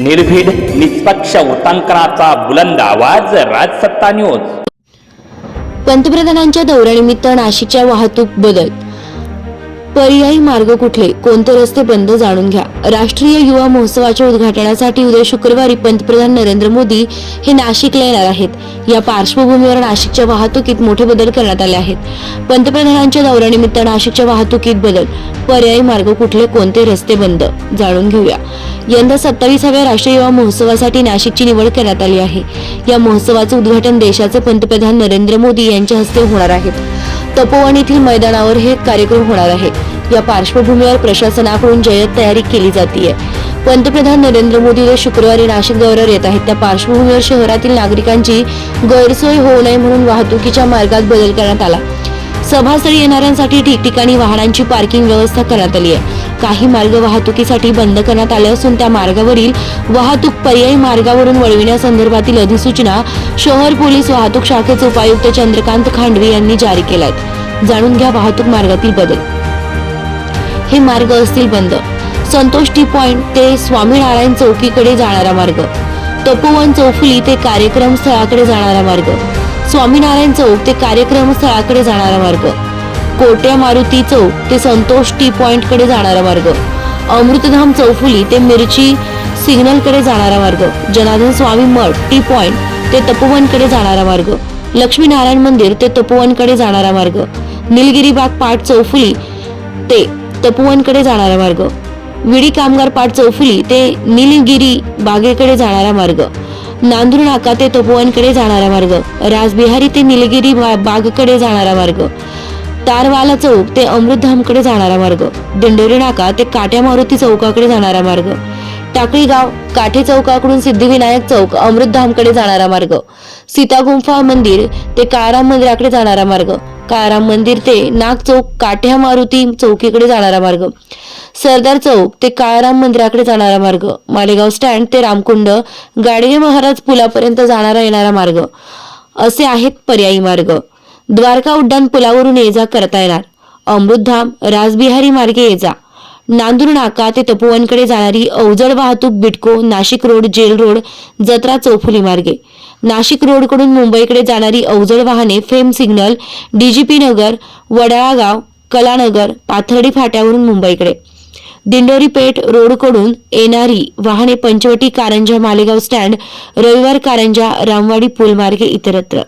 निर्भीड निष्पक्ष उटंकनाचा बुलंद आवाज राजसत्ता न्यूज. पंतप्रधानांच्या दौऱ्यानिमित्त नाशिकच्या वाहतूक बदल. पर्यायी मार्ग कुठले कोणते रस्ते बंद जाणून घ्या. राष्ट्रीय युवा महोत्सवाच्या उद्घाटनासाठी उद्या शुक्रवारी पंतप्रधान नरेंद्र मोदी हे नाशिकला येणार आहेत. या पार्श्वभूमीवर नाशिकच्या वाहतुकीत मोठे बदल करण्यात आले आहेत. पंतप्रधानांच्या दौऱ्यानिमित्त नाशिकच्या वाहतुकीत बदल. पर्यायी मार्ग कुठले कोणते रस्ते बंद? जाणून घेऊया. यंदा सत्तावीसाव्या राष्ट्रीय युवा महोत्सवासाठी नाशिकची निवड करण्यात आली आहे. या महोत्सवाचं उद्घाटन देशाचे पंतप्रधान नरेंद्र मोदी यांच्या हस्ते होणार आहे. तपोवन येथील मैदानावर हे कार्यक्रम होणार आहे. या पार्श्वभूमीवर प्रशासनाकडून जय्यत तयारी केली जाते पंतप्रधान नरेंद्र मोदी हे शुक्रवारी नाशिक दौऱ्यावर येत आहेत. त्या पार्श्वभूमीवर शहरातील नागरिकांची गैरसोय होऊ नये म्हणून वाहतुकीच्या मार्गात बदल करण्यात आला. सभास्थळी येणाऱ्यांसाठी ठिकठिकाणी वाहनांची पार्किंग व्यवस्था करण्यात आली आहे काही मार्ग वाहतुकीसाठी बंद करण्यात आले असून त्या मार्गावरील वाहतूक पर्यायी मार्गावरून वळविण्यासंदर्भातील अधिसूचना शहर पोलीस वाहतूक शाखेचे उपायुक्त चंद्रकांत खांडवे यांनी जारी केल्यात. जाणून घ्या वाहतूक मार्गातील बदल. हे मार्ग असतील बंद. संतोष टी पॉइंट ते स्वामीनारायण चौकीकडे जाणारा मार्ग. तपोवन चौफुली ते कार्यक्रम स्थळाकडे जाणारा मार्ग. स्वामीनारायण चौक ते कार्यक्रम स्थळाकडे जाणारा मार्ग. कोट्या मारुती चौक ते संतोष टी पॉइंटकडे जाणारा मार्ग. अमृतधाम चौफुली ते मिरची सिग्नलकडे जाणारा मार्ग. जनार्दन स्वामी मठ टी पॉइंट ते तपोवनकडे जाणारा मार्ग. लक्ष्मीनारायण मंदिर ते तपोवनकडे जाणारा मार्ग. निलगिरी बाग पाट चौफुली ते तपोवनकडे जाणारा मार्ग. विडी कामगार पाट चौफुली ते निलगिरी बागेकडे जाणारा मार्ग. नांदूर नाका ते तपोवनकडे जाणारा मार्ग. राजबिहारी ते निलगिरी बा- बागकडे जाणारा मार्ग. तारवाला चौक ते अमृतधामकडे जाणारा मार्ग. दिंडोरी नाका ते काट्या मारुती चौकाकडे जाणारा मार्ग. टाकळी गाव काठे चौकाकडून सिद्धिविनायक चौक अमृतधामकडे जाणारा मार्ग. सीता गुंफा मंदिर ते काळाराम मंदिराकडे जाणारा मार्ग. काळाराम मंदिर ते नाग चौक काठ्या मारुती चौकीकडे जाणारा मार्ग. सरदार चौक ते काळाराम मंदिराकडे जाणारा मार्ग. मालेगाव स्टँड ते रामकुंड गाडगे महाराज पुलापर्यंत जाणारा येणारा मार्ग. असे आहेत पर्यायी मार्ग. द्वारका उड्डाण पुलावरून ये जा करता येणार. अमृतधाम राजबिहारी मार्गे ये जा. नांदूर नाका ते तपोवनकडे जाणारी अवजड वाहतूक Bitco Nashik road jail road जत्रा चौफुली मार्गे. नाशिक रोडकडून मुंबईकडे जाणारी अवजड वाहने Fame signal DGP Nagar Wadalagaon Kalanagar Pathardi फाट्यावरून मुंबईकडे. दिंडोरी पेठ रोडकडून येणारी वाहने पंचवटी कारंजा मालेगाव स्टँड रविवार कारंजा रामवाडी पूल मार्गे इतरत्र.